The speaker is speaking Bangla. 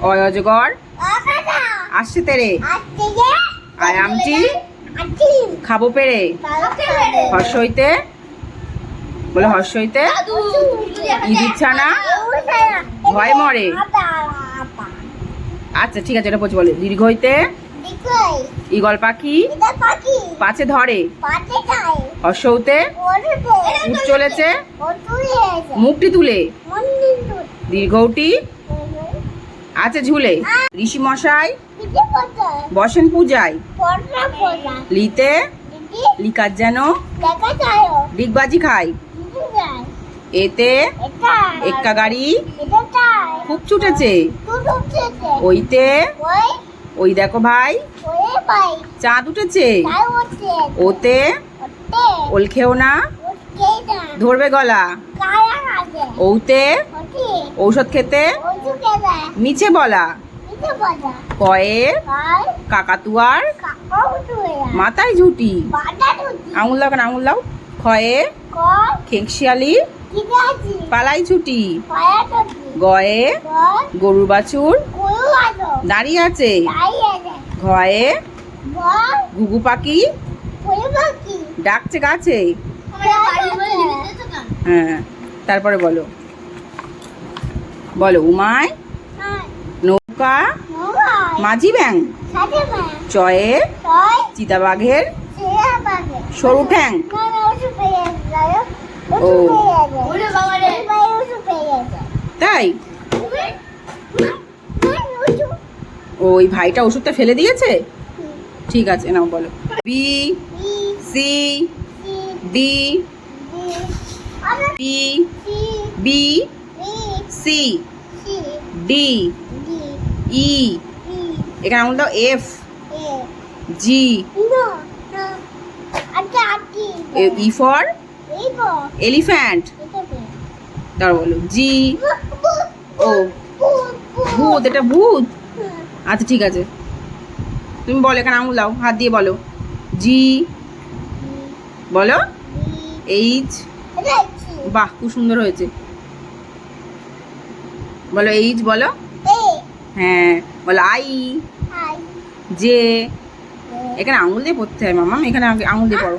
অয় অজগর আসছে তেরে। আয় আমচি খাব পেরে। হর্ষ হইতে। বলে হর্ষ হইতে। ইঁদুর ছানা। ভয় মরে। আচ্ছা ঠিক আছে এটা বলছি বলে। দীর্ঘ হইতে। ইগল পাখি। পাছে ধরে। হইতে। উঠ চলেছে। মুখটি তুলে। দীর্ঘটি আছে ঝুলে। ঋষি মশাই বসেন পূজায়। লিতে লিকার যেন। ডিগবাজি খায় এতে এক্কা গাড়ি। খুব ছুটেছে। ওইতে। ওই? দেখো ভাই। চাঁদ উঠেছে। ওতে। ওল খেও না। ধরবে গলা। ওতে। ঔষধ খেতে? মিছে বলা। কয়ে কাকাতুয়ার মাথায় ঝুটি। আঙুল কেন আঙুল দাও। ক্ষয়ে খেঁকশিয়ালি পালাই ছুটি। গয়ে গরুর বাছুর। দাঁড়িয়ে আছে। ঘয়ে ঘুঘু পাখি। ডাকছে গাছে। হ্যাঁ তারপরে বলো। বলো উমায় নৌকা মাঝি ব্যাং চয়ে চিতাবাঘের সরু ঠ্যাং। ও। তাই? ওই ভাইটা ওষুধটা ফেলে দিয়েছে? ঠিক আছে নাও বলো। B C D P B C D E এখানে আঙুল দাও F G E for elephant তারপর বলো জি ও। ভূত এটা ভূত? আচ্ছা ঠিক আছে। তুমি বলো এখানে আঙুল দাও হাত দিয়ে বলো। জি বলো? এইচ বাহ খুব সুন্দর হয়েছে। বলো এইচ বলো? হ্যাঁ বলো আই যে এখানে আঙুল দিয়ে পড়তে হয় মামা এখানে আঙুল দিয়ে পড়ো।